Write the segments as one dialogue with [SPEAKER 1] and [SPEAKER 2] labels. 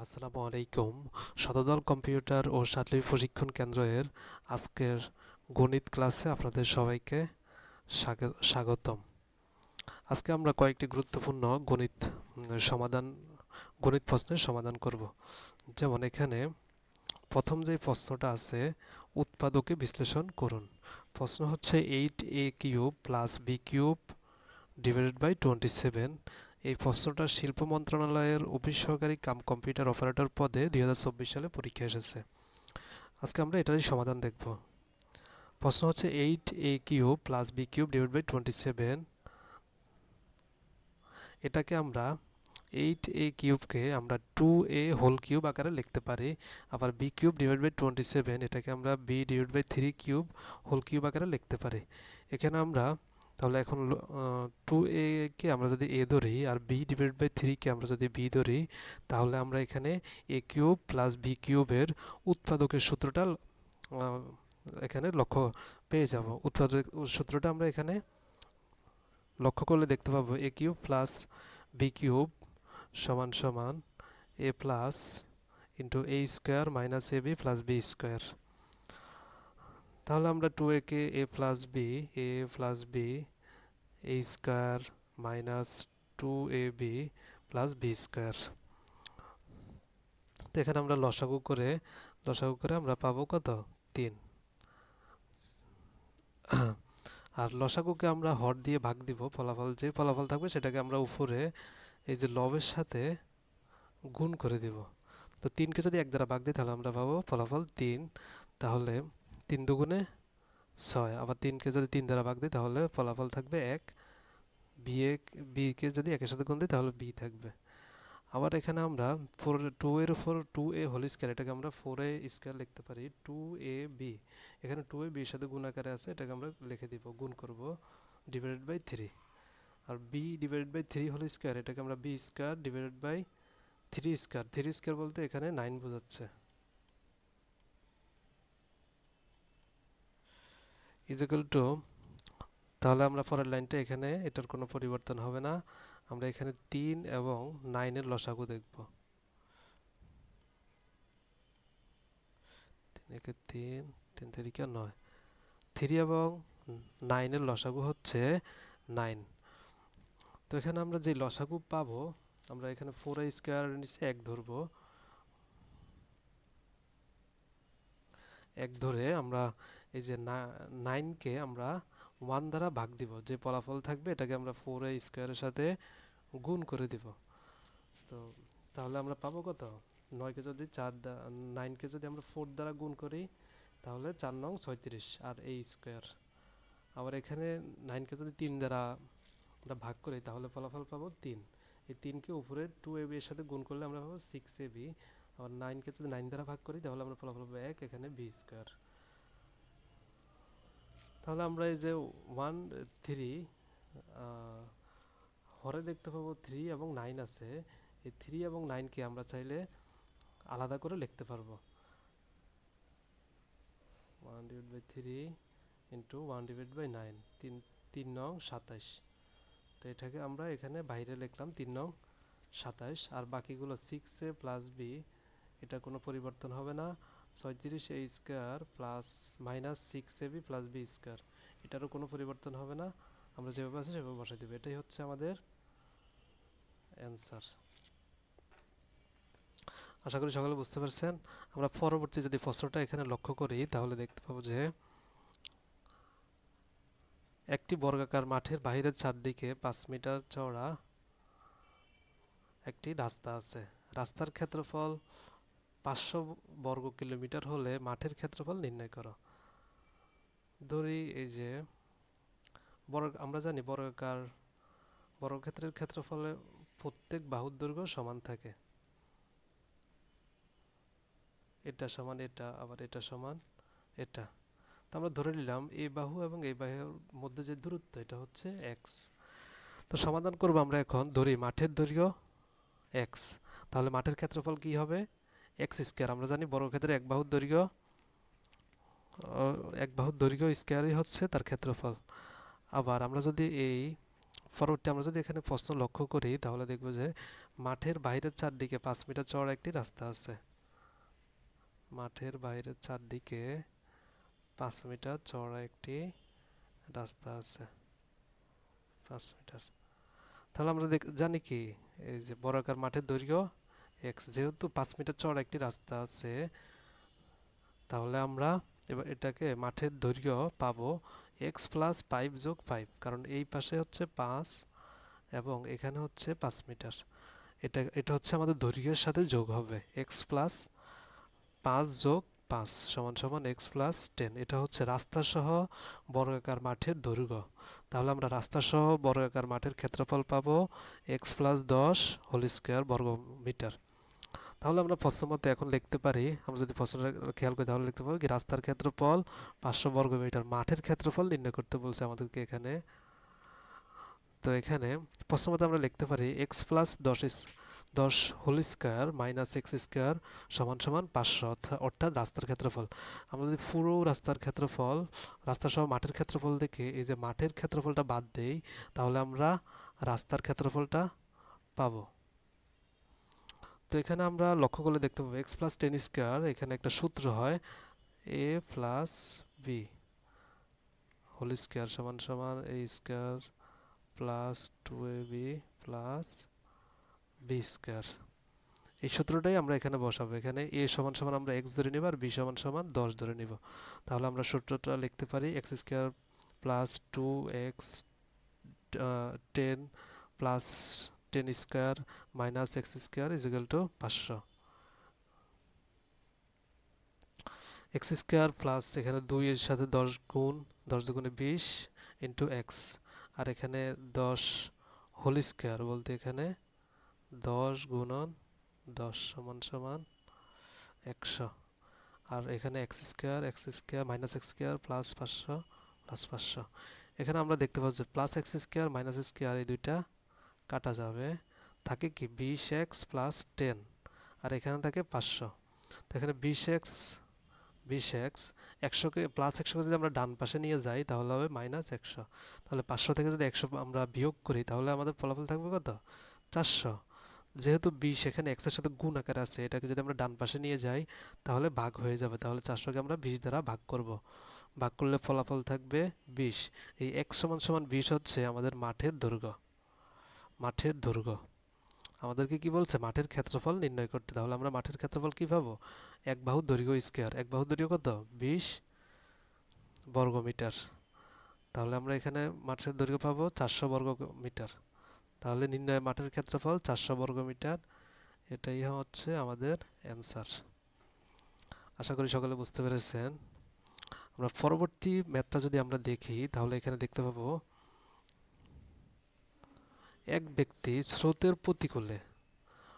[SPEAKER 1] আসসালামু আলাইকুম। শতদল কম্পিউটার ও সাটলি প্রশিক্ষণ কেন্দ্রের আজকের গণিত ক্লাসে আপনাদের সবাইকে স্বাগ- স্বাগতম। আজকে আমরা কয়েকটি গুরুত্বপূর্ণ গণিত সমাধান, গণিত প্রশ্নের সমাধান করব। যেমন এখানে প্রথম যে প্রশ্নটা আছে, উৎপাদকে বিশ্লেষণ করুন। প্রশ্ন হচ্ছে eight A cube plus B cube divided by twenty seven এই প্রশ্নটা শিল্প মন্ত্রণালয়ের অফিস সহকারী কাম কম্পিউটার অপারেটর পদে দুই হাজার চব্বিশ সালে পরীক্ষা এসেছে। আজকে আমরা এটারই সমাধান দেখব। প্রশ্ন হচ্ছে eight A cube plus B cube divide by twenty seven. এটাকে আমরা এইট এ কিউবকে আমরা টু এ হোল কিউব আকারে লিখতে পারি। আবার B cube divide by twenty seven, এটাকে আমরা B divide by three cube whole cube আকারে লিখতে পারি। এখানে আমরা তাহলে এখন টু এ কে আমরা যদি এ ধরি আর বি ডিভাইড বাই থ্রিকে আমরা যদি বি ধরি, তাহলে আমরা এখানে এ কিউব প্লাস বি কিউবের উৎপাদকের সূত্রটা এখানে লক্ষ্য পেয়ে যাব। উৎপাদক সূত্রটা আমরা এখানে লক্ষ্য করলে দেখতে পাবো A cube plus B cube সমান সমান A plus into A square minus A B plus B square তাহলে আমরা two A K A plus B A plus B A square minus two A B plus B square তো এখানে আমরা লসাগু করে লসাগু করে আমরা পাবো কত? তিন। আর লসাগুকে আমরা হর দিয়ে ভাগ দিব, ফলাফল যে ফলাফল থাকবে সেটাকে আমরা উপরে এই যে লবের সাথে গুণ করে দিব। তো তিনকে যদি এক দ্বারা ভাগ দিই তাহলে আমরা পাবো ফলাফল তিন। তাহলে তিন দুগুণে ছয়। আবার তিনকে যদি তিন দ্বারা ভাগ দিই, তাহলে ফলাফল থাকবে এক। বি এ বিকে যদি একের সাথে গুণ দিই, তাহলে বি থাকবে। আবার এখানে আমরা ফোর টু এর four two A whole square এটাকে আমরা ফোর এ স্কোয়ার লিখতে পারি। টু এ বি এখানে টু এ বির সাথে গুণ আকারে আছে, এটাকে আমরা লিখে দিব, গুণ করব divided by three R B divided by three whole square এটাকে আমরা B square divided by three square three square বলতে এখানে নাইন বোঝাচ্ছে। ইজিক্যাল টু তাহলে আমরা পরের লাইনটা এখানে, এটার কোনো পরিবর্তন হবে না। আমরা এখানে তিন এবং নাইনের লসাগু দেখব। তিন একে তিন তিন তিরিকে নয়। থ্রি এবং নাইনের লসাগু হচ্ছে নাইন তো এখানে আমরা যে লসাগু পাবো, আমরা এখানে ফোর স্কোয়ার নিচে এক ধরবো। এক ধরে আমরা এই যে নাইনকে আমরা ওয়ান দ্বারা ভাগ দিব। যে ফলাফল থাকবে, এটাকে আমরা ফোর এ স্কোয়ারের সাথে গুণ করে দিব। তো তাহলে আমরা পাবো কত? নয়কে যদি চার নাইনকে যদি আমরা ফোর দ্বারা গুণ করি, তাহলে চার নং ছয়ত্রিশ। আর এই স্কোয়ার আবার এখানে নাইনকে যদি তিন দ্বারা আমরা ভাগ করি, তাহলে ফলাফল পাবো তিন। এই তিনকে উপরে টু এ এর সাথে গুণ করলে আমরা পাবো সিক্স এ বি আবার নাইনকে যদি নাইন দ্বারা ভাগ করি, তাহলে আমরা ফলাফল পাবো এক, এখানে বি স্কোয়ার তাহলে আমরা এই যে ওয়ান থ্রি হরে দেখতে পাবো থ্রি এবং নাইন আছে। এই থ্রি এবং নাইনকে আমরা চাইলে আলাদা করে লিখতে পারব। One divide by three into one divide by nine তিন তিন নং সাতাইশ। তো এটাকে আমরা এখানে বাইরে লিখলাম তিন নং সাতাইশ। আর বাকিগুলো সিক্স এ প্লাস বি এটা কোনো পরিবর্তন হবে না। ছয়ত্রিশ A square plus minus six A B plus B square. এটারও কোনো পরিবর্তন হবে না। আমরা যেভাবে আছে সেভাবে বসাই দেবো। এটাই হচ্ছে আমাদের অ্যান্সার আশা করি সকলে বুঝতে পারছেন। আমরা পরবর্তী যদি প্রশ্নটা এখানে লক্ষ্য করি, তাহলে দেখতে পাবো যে একটি বর্গাকার মাঠের বাহিরের চারদিকে পাঁচ মিটার চওড়া একটি রাস্তা আছে। রাস্তার ক্ষেত্রফল পাঁচশো বর্গ কিলোমিটার হলে মাঠের ক্ষেত্রফল নির্ণয় করো। ধরি এই যে, বর্গ, আমরা জানি বর্গাকার, বর্গক্ষেত্রের ক্ষেত্রফলে প্রত্যেক বাহুর দৈর্ঘ্য সমান থাকে। এটা সমান এটা, আবার এটা সমান এটা। তো আমরা ধরে নিলাম এই বাহু এবং এই বাহুর মধ্যে যে দূরত্ব, এটা হচ্ছে এক্স তো সমাধান করব আমরা এখন, ধরি মাঠের দৈর্ঘ্য এক্স তাহলে মাঠের ক্ষেত্রফল কি হবে? এক্স স্কোয়ার আমরা জানি বড় ক্ষেত্রে এক বাহুর দৈর্ঘ্য এক বাহুর দৈর্ঘ্য স্কোয়ারই হচ্ছে তার ক্ষেত্রফল। আবার আমরা যদি এই পরবর্তী আমরা যদি এখানে প্রশ্ন লক্ষ্য করি, তাহলে দেখব যে মাঠের বাইরের চারদিকে পাঁচ মিটার চওড়া একটি রাস্তা আছে। মাঠের বাইরের চারদিকে পাঁচ মিটার চওড়া একটি রাস্তা আছে। পাঁচ মিটার। তাহলে আমরা জানি কি? এই যে বর্গাকার মাঠের দৈর্ঘ্য এক্স যেহেতু পাঁচ মিটার চওড়া একটি রাস্তা আছে, তাহলে আমরা এবার এটাকে মাঠের দৈর্ঘ্য পাবো এক্স প্লাস ফাইভ যোগ ফাইভ কারণ এই পাশে হচ্ছে পাঁচ এবং এখানে হচ্ছে পাঁচ মিটার। এটা এটা হচ্ছে আমাদের দৈর্ঘ্যের সাথে যোগ হবে। এক্স প্লাস পাঁচ যোগ পাঁচ সমান সমান এক্স প্লাস টেন এটা হচ্ছে রাস্তা সহ বর্গাকার মাঠের দৈর্ঘ্য। তাহলে আমরা রাস্তা সহ বর্গাকার মাঠের ক্ষেত্রফল পাবো এক্স প্লাস দশ হোল স্কোয়ার বর্গ মিটার তাহলে আমরা প্রশ্ন মতে এখন লিখতে পারি, আমরা যদি প্রশ্নটা খেয়াল করি তাহলে লিখতে পারি কি রাস্তার ক্ষেত্রফল পাঁচশো বর্গ মিটার মাঠের ক্ষেত্রফল নির্ণয় করতে বলছে আমাদেরকে এখানে। তো এখানে প্রশ্ন মতে আমরা লিখতে পারি এক্স প্লাস দশ দশ whole square minus X square সমান সমান পাঁচশো অর্থাৎ রাস্তার ক্ষেত্রফল। আমরা যদি পুরো রাস্তার ক্ষেত্রফল, রাস্তা সহ মাঠের ক্ষেত্রফল দেখে, এই যে মাঠের ক্ষেত্রফলটা বাদ দেই, তাহলে আমরা রাস্তার ক্ষেত্রফলটা পাবো। তো এখানে আমরা লক্ষ্য করলে দেখতে পাবো এক্স প্লাস টেন স্কোয়ার এখানে একটা সূত্র হয় A plus B whole square সমান সমান A square plus two A B plus B square এই সূত্রটাই আমরা এখানে বসাবো। এখানে এ সমান সমান আমরা এক্স ধরে নিব আর বি সমান সমান দশ ধরে নিব। তাহলে আমরা সূত্রটা লিখতে পারি X square plus two X ten plus ten square minus X square is equal to পাঁচশো। এক্স স্কোয়ার প্লাস এখানে দুইয়ের সাথে দশ গুণ, দশ দুগুণে বিশ ইন্টু এক্স আর এখানে দশ হোল স্কোয়ার বলতে এখানে দশ গুণন দশ সমান সমান একশো। আর এখানে X square X square minus X square plus পাঁচশো প্লাস পাঁচশো। এখানে আমরা দেখতে পাচ্ছি plus X square minus square এই দুইটা কাটা যাবে। থাকে কি? বিশ এক্স প্লাস টেন আর এখানে থাকে পাঁচশো। তো এখানে বিশ এক্স বিশ এক্স একশোকে প্লাস একশোকে যদি আমরা ডান পাশে নিয়ে যাই, তাহলে হবে মাইনাস একশো। তাহলে পাঁচশো থেকে যদি একশো আমরা বিয়োগ করি, তাহলে আমাদের ফলাফল থাকবে কত? চারশো। যেহেতু বিশ এখানে এক্সের সাথে গুণ আকারে আছে, এটাকে যদি আমরা ডান পাশে নিয়ে যাই, তাহলে ভাগ হয়ে যাবে। তাহলে চারশোকে আমরা বিশ দ্বারা ভাগ করব। ভাগ করলে ফলাফল থাকবে বিশ। এই এক সমান সমান বিশ হচ্ছে আমাদের মাঠের দৈর্ঘ্য। মাঠের দৈর্ঘ্য আমাদেরকে কি বলছে? মাঠের ক্ষেত্রফল নির্ণয় করতে। তাহলে আমরা মাঠের ক্ষেত্রফল কি পাবো এক বাহু দৈর্ঘ্য স্কোয়ার এক বাহু দৈর্ঘ্য কত? বিশ বর্গ মিটার তাহলে আমরা এখানে মাঠের দৈর্ঘ্য পাবো চারশো বর্গ মিটার তাহলে নির্ণয় মাঠের ক্ষেত্রফল চারশো বর্গ মিটার এটাই হচ্ছে আমাদের অ্যান্সার আশা করি সকলে বুঝতে পেরেছেন। আমরা পরবর্তী ম্যাথটা যদি আমরা দেখি, তাহলে এখানে দেখতে পাবো এক ব্যক্তি স্রোতের প্রতিকূলে,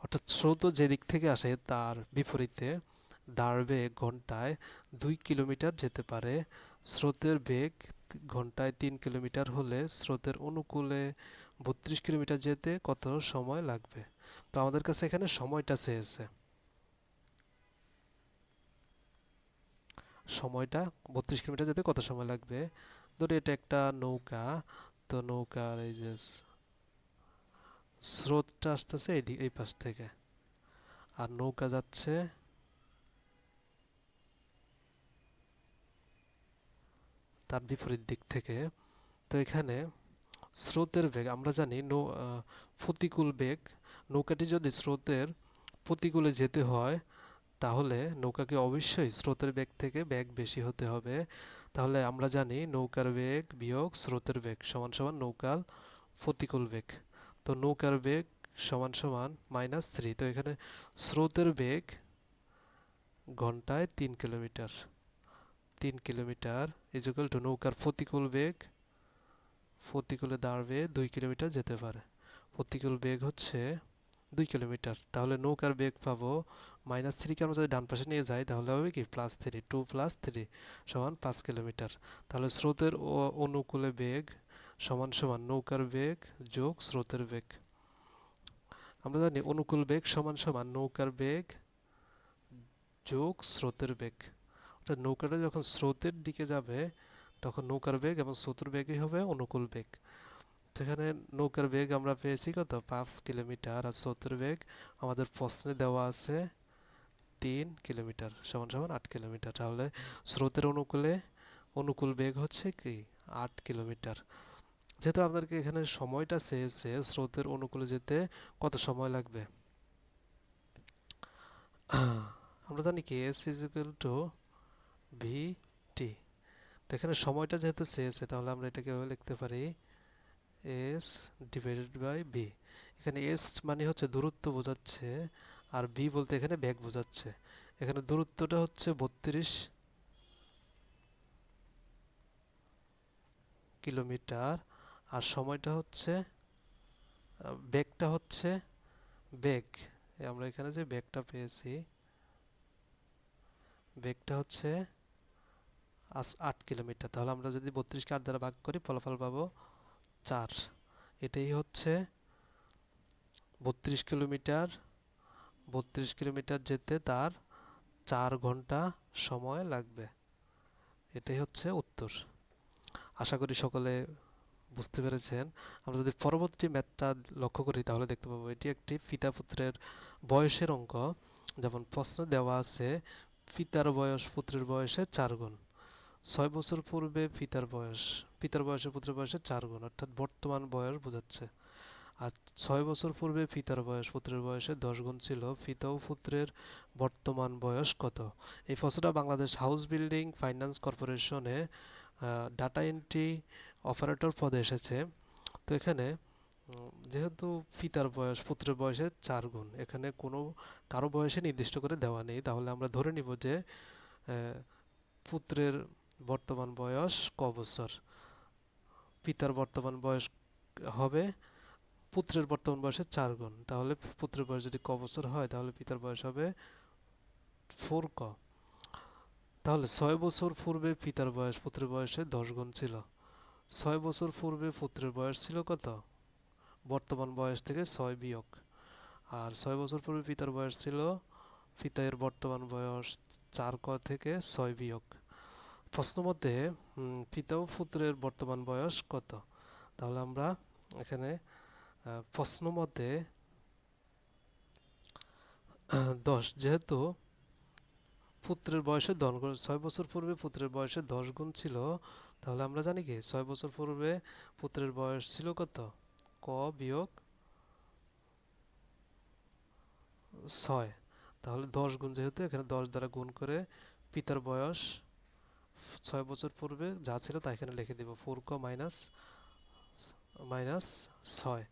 [SPEAKER 1] অর্থাৎ স্রোত যে দিক থেকে আসে তার বিপরীতে দাঁড় বেগ ঘন্টায় দুই কিলোমিটার যেতে পারে। স্রোতের বেগ ঘন্টায় তিন কিলোমিটার হলে স্রোতের অনুকূলে বত্রিশ কিলোমিটার যেতে কত সময় লাগবে? তো আমাদের কাছে এখানে সময়টা চেয়েছে। সময়টা বত্রিশ কিলোমিটার যেতে কত সময় লাগবে? ধরো এটা একটা নৌকা, তো নৌকার এই যে স্রোতটা আসতেছে এই এই পাশ থেকে। আর নৌকা যাচ্ছে। তার বিপরীত দিক থেকে। তো এখানে স্রোতের বেগ, আমরা জানি নৌ প্রতিকূল বেগ। নৌকাটি যদি স্রোতের প্রতিকূলে যেতে হয়, তাহলে নৌকাকে অবশ্যই স্রোতের বেগ থেকে বেগ বেশি হতে হবে। তাহলে আমরা জানি নৌকার বেগ বিয়োগ স্রোতের বেগ সমান সমান নৌকার প্রতিকূল বেগ। তো নৌকার বেগ সমান সমান মাইনাস থ্রি তো এখানে স্রোতের বেগ ঘন্টায় তিন কিলোমিটার তিন কিলোমিটার ইজুকাল টু নৌকার প্রতিকূল বেগ। প্রতিকূলে দাঁড়বে দুই কিলোমিটার যেতে পারে। প্রতিকূল বেগ হচ্ছে দুই কিলোমিটার তাহলে নৌকার বেগ পাবো মাইনাস থ্রিকে আমরা যদি ডান পাশে নিয়ে যাই, তাহলে হবে কি? Plus three two plus three সমান পাঁচ কিলোমিটার তাহলে স্রোতের অনুকূলে বেগ সমান সমান নৌকার বেগ যোগ স্রোতের বেগ। আমরা জানি অনুকূল বেগ সমান সমান নৌকার বেগ যোগ স্রোতের বেগ। অর্থাৎ নৌকাটা যখন স্রোতের দিকে যাবে, তখন নৌকার বেগ এবং স্রোতের বেগই হবে অনুকূল বেগ। সেখানে নৌকার বেগ আমরা পেয়েছি কত? পাঁচ কিলোমিটার। আর স্রোতের বেগ আমাদের প্রশ্নে দেওয়া আছে তিন কিলোমিটার, সমান সমান আট কিলোমিটার। তাহলে স্রোতের অনুকূলে অনুকূল বেগ হচ্ছে কি? আট কিলোমিটার। যেহেতু আপনাদেরকে এখানে সময়টা চেয়েছে, স্রোতের অনুকূলে যেতে কত সময় লাগবে? আমরা জানি কি S is equal to V T তো এখানে সময়টা যেহেতু চেয়েছে, তাহলে আমরা এটাকে লিখতে পারি এস ডিভাইডেড বাই বি এখানে এস মানে হচ্ছে দূরত্ব বোঝাচ্ছে, আর বি বলতে এখানে ব্যাগ বোঝাচ্ছে। এখানে দূরত্বটা হচ্ছে বত্রিশ কিলোমিটার। আর সময়টা হচ্ছে বেগটা হচ্ছে বেগ। আমরা এখানে যে বেগটা পেয়েছি, বেগটা হচ্ছে আট কিলোমিটার। তাহলে আমরা যদি বত্রিশকে আট দ্বারা ভাগ করি, ফলাফল পাবো চার। এটাই হচ্ছে বত্রিশ কিলোমিটার বত্রিশ কিলোমিটার যেতে তার চার ঘণ্টা সময় লাগবে। এটাই হচ্ছে উত্তর। আশা করি সকলে বুঝতে পেরেছেন। আমরা যদি পরবর্তী ম্যাথটা লক্ষ্য করি, তাহলে দেখতে পাবো এটি একটি পিতা পুত্রের বয়সের অঙ্ক। যেমন প্রশ্ন দেওয়া আছে, পিতার বয়স পুত্রের বয়সে চার গুণ। ছয় বছর পূর্বে পিতার বয়স, পিতার বয়সে পুত্রের বয়সে চার গুণ, অর্থাৎ বর্তমান বয়স বোঝাচ্ছে। আর ছয় বছর পূর্বে পিতার বয়স পুত্রের বয়সে দশ গুণ ছিল, পিতা ও পুত্রের বর্তমান বয়স কত? এই ফসলটা বাংলাদেশ হাউস বিল্ডিং ফাইন্যান্স কর্পোরেশনে ডাটা এন্ট্রি অপারেটর পদে এসেছে। তো এখানে যেহেতু পিতার বয়স, পুত্রের বয়সে চার গুণ, এখানে কোনো, কারও বয়সে নির্দিষ্ট করে দেওয়া নেই। তাহলে আমরা ধরে নিব যে পুত্রের বর্তমান বয়স ক বছর? পিতার বর্তমান বয়স হবে, পুত্রের বর্তমান বয়সের চার গুণ। তাহলে পুত্রের বয়স যদি ক বছর হয়, তাহলে পিতার বয়স হবে ফোর ক। তাহলে ছয় বছর পূর্বে পিতার বয়স পুত্রের বয়সে দশ গুণ ছিল। ছয় বছর পূর্বে পুত্রের বয়স ছিল কত? বর্তমান বয়স থেকে ছয় বিয়োগ। আর ছয় বছর পূর্বে পিতার বয়স ছিল, পিতায়ের বর্তমান বয়স চার ক থেকে ছয় বিয়োগ। প্রশ্ন মধ্যে পিতা ও পুত্রের বর্তমান বয়স কত? তাহলে আমরা এখানে প্রশ্ন মধ্যে দশ। যেহেতু পুত্রের বয়সে দশ গুণ, ছয় বছর পূর্বে পুত্রের বয়সে দশ গুণ ছিল, তাহলে আমরা জানি কি? ছয় বছর পূর্বে পুত্রের বয়স ছিল কত? ক বিয়োগ ছয়। তাহলে দশ গুণ যেহেতু, এখানে দশ দ্বারা গুণ করে পিতার বয়স ছয় বছর পূর্বে যা ছিল তা এখানে লিখে দিব, ফোর ক মাইনাস মাইনাস ছয়।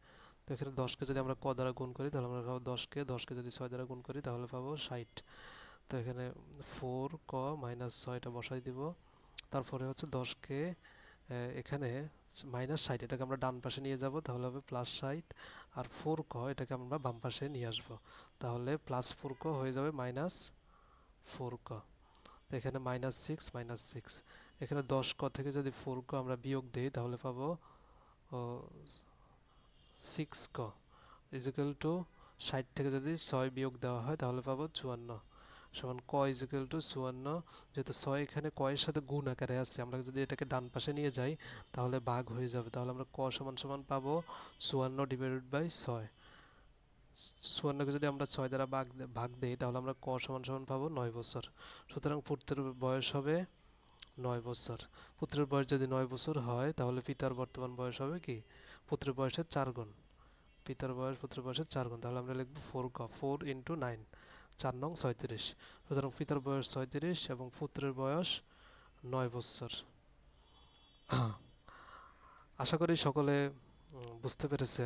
[SPEAKER 1] তো এখানে দশকে যদি আমরা ক দ্বারা গুণ করি, তাহলে আমরা পাবো দশকে দশকে যদি ছয় দ্বারা গুণ করি, তাহলে পাবো ষাট। তো এখানে ফোর ক মাইনাস ছয়টা বসাই দিব। তারপরে হচ্ছে দশকে এখানে মাইনাস ষাট, এটাকে আমরা ডান পাশে নিয়ে যাব, তাহলে হবে প্লাস ষাট। আর ফোর ক, এটাকে আমরা বাম পাশে নিয়ে আসব। তাহলে প্লাস ফোর ক হয়ে যাবে মাইনাস ফোর ক। তো এখানে মাইনাস সিক্স মাইনাস সিক্স এখানে দশ, ক থেকে যদি ফোর ক আমরা বিয়োগ দিই, তাহলে পাবো সিক্স ক। ইজিক্যাল টু ষাট থেকে যদি ছয় বিয়োগ দেওয়া হয়, তাহলে পাবো চুয়ান্ন। সমান ক ইজিক্যাল টু চুয়ান্ন, যেহেতু ছয় এখানে কয়ের সাথে গুণ আকারে আছে, আমরা যদি এটাকে ডান পাশে নিয়ে যাই, তাহলে ভাগ হয়ে যাবে। তাহলে আমরা ক সমান সমান পাবো চুয়ান্ন ডিভাইডেড বাই ছয়। চুয়ান্নকে যদি আমরা ছয় দ্বারা ভাগ ভাগ দিই, তাহলে আমরা ক সমান সমান পাবো নয় বছর। সুতরাং পুত্রের বয়স হবে নয় বছর। পুত্রের বয়স যদি নয় বছর হয়, তাহলে পিতার বর্তমান বয়স হবে কি? পুত্রের বয়সের চার গুণ। পিতার বয়স, পুত্রের বয়সের চার গুণ। তাহলে আমরা লিখব ফোর ক ফোর ইন্টু নাইন চার নং ছয়ত্রিশ। সুতরাং পিতার বয়স ছয়ত্রিশ এবং পুত্রের বয়স নয় বছর। আশা করি সকলে বুঝতে পেরেছে